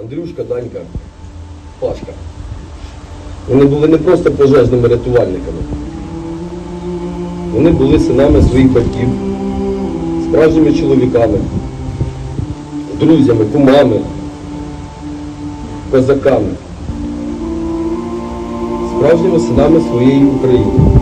Андрюшка, Данька, Пашка. Вони були не просто пожежними рятувальниками. Вони були синами своїх батьків, справжніми чоловіками, друзями, кумами, козаками, справжніми синами своєї України.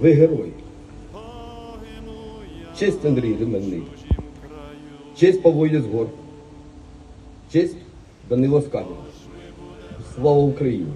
Ви герої. Честь Андрій Ременний. Честь Павло Єзгор. Честь Данило Скалін. Слава Україні!